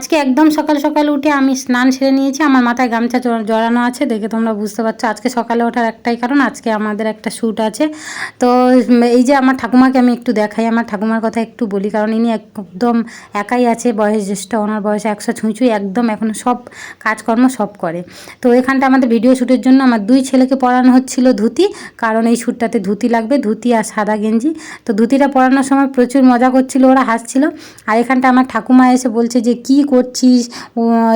আজকে একদম সকাল সকাল উঠে আমি স্নান সেরে নিয়েছি। আমার মাথায় গামছা জড়ানো আছে, দেখে তোমরা বুঝতে পারছ। আজকে সকালে ওঠার একটাই কারণ, আজকে আমাদের একটা শ্যুট আছে। তো এই যে আমার ঠাকুমাকে আমি একটু দেখাই, আমার ঠাকুমার কথা একটু বলি, কারণ ইনি একদম একাই আছে বয়স জ্যেষ্ঠ ওনার বয়স একশো ছুঁই একদম এখন সব কাজকর্ম সব করে। তো এখানটা আমাদের ভিডিও শ্যুটের জন্য আমার দুই ছেলেকে পরানো হচ্ছিল ধুতি, কারণ এই শ্যুটটাতে ধুতি লাগবে, ধুতি আর সাদা গেঞ্জি। তো ধুতিটা পরানোর সময় প্রচুর মজা করছিল, ওরা হাসছিল। আর এখানটা আমার ঠাকুমা এসে বলছে যে, কি করছিস?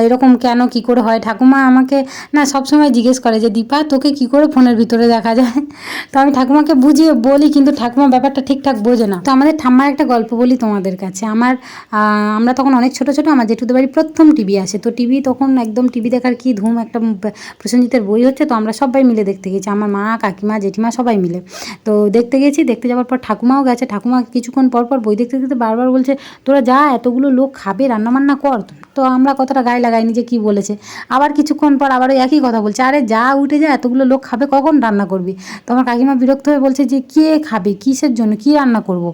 এরকম কেন? কি করে হয়? ঠাকুমা আমাকে না সব সময় জিজ্ঞেস করে যে, দীপা, তোকে কি করে ফোনের ভিতরে দেখা যায়? তো আমি ঠাকুমাকে বুঝিয়ে বলি, কিন্তু ঠাকুমা ব্যাপারটা ঠিকঠাক বোঝে না। তো আমাদের ঠাম্মার একটা গল্প বলি তোমাদের কাছে। আমার আমরা তখন অনেক ছোট ছোট, আমার জেঠুদের বাড়ি প্রথম টিভি আসে। তো টিভি তখন একদম টিভি দেখার কি ধুম, একটা প্রসেনজিতের বই হচ্ছে, তো আমরা সবাই মিলে দেখতে গেছি। আমার মা, কাকিমা, জেঠিমা সবাই মিলে। তো দেখতে গেছি, দেখতে যাওয়ার পর ঠাকুমাও গেছে। ঠাকুমা কিছুক্ষণ পর পর বই দেখতে দেখতে বারবার বলছে, তোরা যা, এতগুলো লোক খাবে, রান্নাবান্না কর। তো আমরা কথাটা গায়ে লাগাইনি যে কি বলেছে। আবার কিছুক্ষণ পর আবার একই কথা বলছে, আরে যা উঠে যায় এতগুলো লোক খাবে, কখন রান্না করবি? তো আমার কাকিমা বিরক্ত হয়ে বলছে যে, কে খাবে? কিসের জন্য? কি রান্না করব।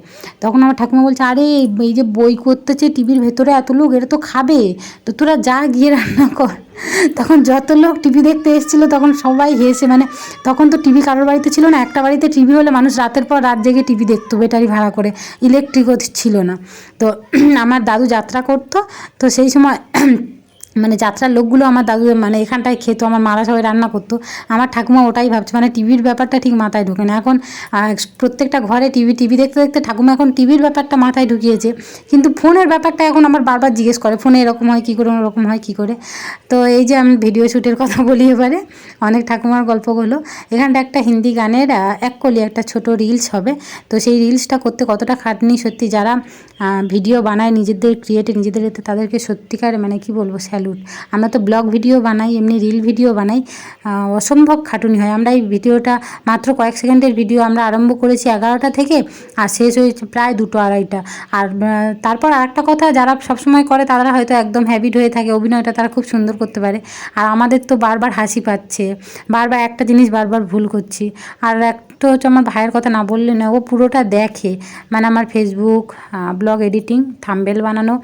তখন আমার ঠাকুমা বলছে, আরে, এই যে বই করতেছে, টিভির ভেতরে এত লোক এটা তো খাবে। তো তোরা যা গিয়ে রান্না কর। তখন যত লোক টিভি দেখতে এসেছিল, তখন সবাই হেসে মানে তখন তো টিভি কারোর বাড়িতে ছিল না। একটা বাড়িতে টিভি হলে মানুষ রাতের পর রাত জেগে টিভি দেখতো, ব্যাটারি ভাড়া করে। ইলেকট্রিকও ছিল না। তো আমার দাদু যাত্রা করতো, তো সেই সময় মানে যাত্রার লোকগুলো আমার দাদু মানে এখানটায় খেত, আমার মারা সবাই রান্না করতো। আমার ঠাকুমা ওটাই ভাবছে মানে টিভির ব্যাপারটা ঠিক মাথায় ঢোকে না। এখন প্রত্যেকটা ঘরে টিভি টিভি দেখতে দেখতে ঠাকুমা এখন টিভির ব্যাপারটা মাথায় ঢুকিয়েছে। কিন্তু ফোনের ব্যাপারটা এখন আমার বারবার জিজ্ঞেস করে, ফোনে এরকম হয় কী করে, ওরকম হয় কী করে? তো এই যে আমি ভিডিও শ্যুটের কথা বলি এবারে, অনেক ঠাকুমার গল্পগুলো এখানটা একটা হিন্দি গানের এক কলি, একটা ছোট রিলস হবে। তো সেই রিলসটা করতে কতটা খাটনি সত্যি যারা ভিডিও বানায় নিজেদের, ক্রিয়েটে নিজেদের এতে তাদেরকে সত্যিকার মানে কি বলব স্যালুট আমরা তো ব্লগ ভিডিও বানাই, এমনি রিল ভিডিও বানাই। অসম্ভব খাটুনি হয়। আমরা এই ভিডিওটা মাত্র কয়েক সেকেন্ডের ভিডিও আমরা আরম্ভ করেছি এগারোটা থেকে, আর শেষ হয়েছে প্রায় দুটো আড়াইটা। আর তারপর আরেকটা কথা, যারা সবসময় করে তারা হয়তো একদম হ্যাবিট হয়ে থাকে অভিনয়টা, তারা খুব সুন্দর করতে পারে। আর আমাদের তো বারবার হাসি পাচ্ছে। বারবার একটা জিনিস বারবার ভুল করছি। আর একটা হচ্ছে আমার ভাইয়ের কথা না বললে না ও পুরোটা দেখে। মানে আমার ফেসবুক ব্লগ এডিটিং থাম্বেল বানানো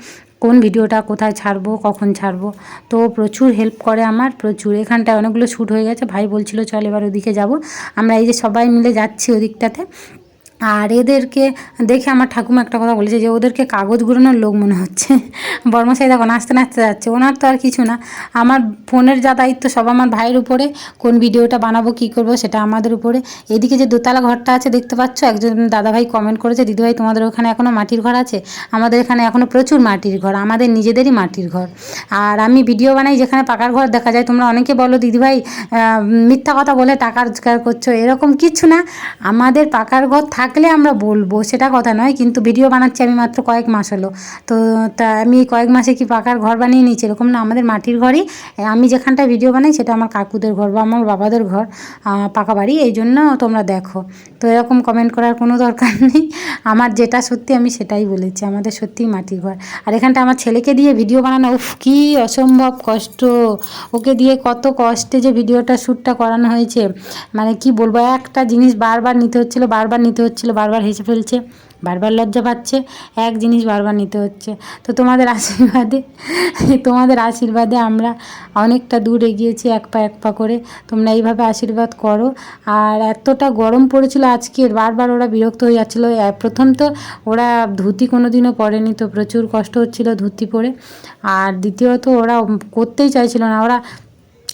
কোন ভিডিওটা কোথায় ছাড়বো, কখন ছাড়বো। তো প্রচুর হেল্প করে আমার, প্রচুর। এখানটায় অনেকগুলো শ্যুট হয়ে গেছে। ভাই বলছিল, চল এবার ওদিকে যাব। আমরা এই যে সবাই মিলে যাচ্ছি ওদিকটাতে। আর এদেরকে দেখে আমার ঠাকুমা একটা কথা বলেছে যে ওদেরকে কাগজ গুঁড়োনোর লোক মনে হচ্ছে। বর্মশাই দেখো নাচতে নাচতে যাচ্ছে। ওনার তো আর কিছু না। আমার ফোনের যা দায়িত্ব সব আমার ভাইয়ের উপরে। কোন ভিডিওটা বানাবো, কী করব সেটা আমাদের উপরে। এদিকে যে দোতলা ঘরটা আছে দেখতে পাচ্ছ? একজন দাদাভাই কমেন্ট করেছে, দিদিভাই, তোমাদের ওখানে এখনও মাটির ঘর আছে? আমাদের এখানে এখনও প্রচুর মাটির ঘর। আমাদের নিজেদেরই মাটির ঘর। আর আমি ভিডিও বানাই যেখানে পাকার ঘর দেখা যায়। তোমরা অনেকে বলো, দিদিভাই মিথ্যা কথা বলে টাকা রোজগার করছ? এরকম কিছু না। আমাদের পাকার ঘর থাকলে আমরা বলব, সেটা কথা নয়, কিন্তু ভিডিও বানাচ্ছি আমি মাত্র কয়েক মাস হলো। তো তা আমি কয়েক মাসে কি পাকার ঘর বানিয়ে নিয়েছি? এরকম না, আমাদের মাটির ঘরই। আমি যেখানটায় ভিডিও বানাই সেটা আমার কাকুদের ঘর বা আমার বাবাদের ঘর পাকা বাড়ি, এই জন্য তোমরা দেখো। তো এরকম কমেন্ট করার কোনো দরকার নেই। আমার যেটা সত্যি আমি সেটাই বলেছি, আমাদের সত্যিই মাটির ঘর। আর এখানটা আমার ছেলেকে দিয়ে ভিডিও বানানো, উফ, কী অসম্ভব কষ্ট! ওকে দিয়ে কত কষ্টে যে ভিডিওটা শ্যুটটা করানো হয়েছে। মানে কি বলব, একটা জিনিস বারবার নিতে হচ্ছিল, বারবার নিতে হচ্ছিল। বারবার হেসে ফেলছে, বারবার লজ্জা পাচ্ছে, এক জিনিস বারবার নিতে হচ্ছে। তো তোমাদের আশীর্বাদে তোমাদের আশীর্বাদে আমরা অনেকটা দূর এগিয়েছি, এক পা এক পা করে। তোমরা এইভাবে আশীর্বাদ করো। আর এতটা গরম পড়েছিল আজকে, বারবার ওরা বিরক্ত হয়ে যাচ্ছিল। প্রথম তো ওরা ধুতি কোনো দিনও পরেনি, তো প্রচুর কষ্ট হচ্ছিল ধুতি পরে। আর দ্বিতীয়ত ওরা করতেই চাইছিল না। ওরা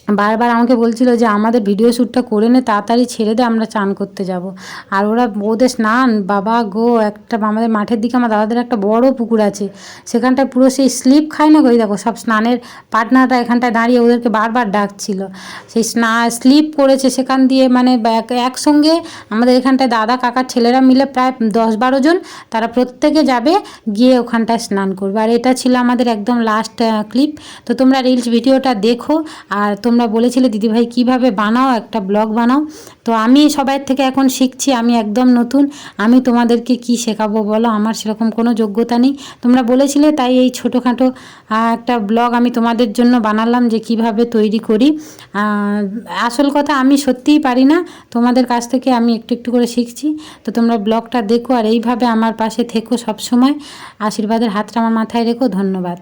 বারবার আমাকে বলছিল যে, আমাদের ভিডিও শ্যুটটা করে নে, তাড়াতাড়ি ছেড়ে দে, আমরা চান করতে যাব। আর ওরা ওদের স্নান, বাবা গো, একটা আমাদের মাঠের দিকে, আমার দাদাদের একটা বড় পুকুর আছে। সেখানটায় পুরো সেই স্লিপ খায় না ওই দেখো, সব স্নানের পার্টনাররা এখানটায় দাঁড়িয়ে ওদেরকে বারবার ডাকছিল। সেই স্না স্লিপ করেছে সেখান দিয়ে মানে এক- একসঙ্গে আমাদের এখানটায় দাদা কাকার ছেলেরা মিলে প্রায় দশ বারো জন, তারা প্রত্যেকে যাবে, গিয়ে ওখানটায় স্নান করবে। আর এটা ছিল আমাদের একদম লাস্ট ক্লিপ তো তোমরা রিলস ভিডিওটা দেখো, আর তোমরা বলেছিলে, দিদিভাই, কীভাবে বানাও? একটা ব্লগ বানাও। তো আমি সবাইয়ের থেকে এখন শিখছি, আমি একদম নতুন। আমি তোমাদেরকে কি শেখাবো বলো? আমার সেরকম কোনো যোগ্যতা নেই। তোমরা বলেছিলে, তাই এই ছোটোখাটো একটা ব্লগ আমি তোমাদের জন্য বানালাম যে কীভাবে তৈরি করি। আসল কথা, আমি সত্যিই পারি না। তোমাদের কাছ থেকে আমি একটু একটু করে শিখছি। তো তোমরা ব্লগটা দেখো আর এইভাবে আমার পাশে থেকো সবসময়। আশীর্বাদের হাতটা আমার মাথায় রেখো। ধন্যবাদ।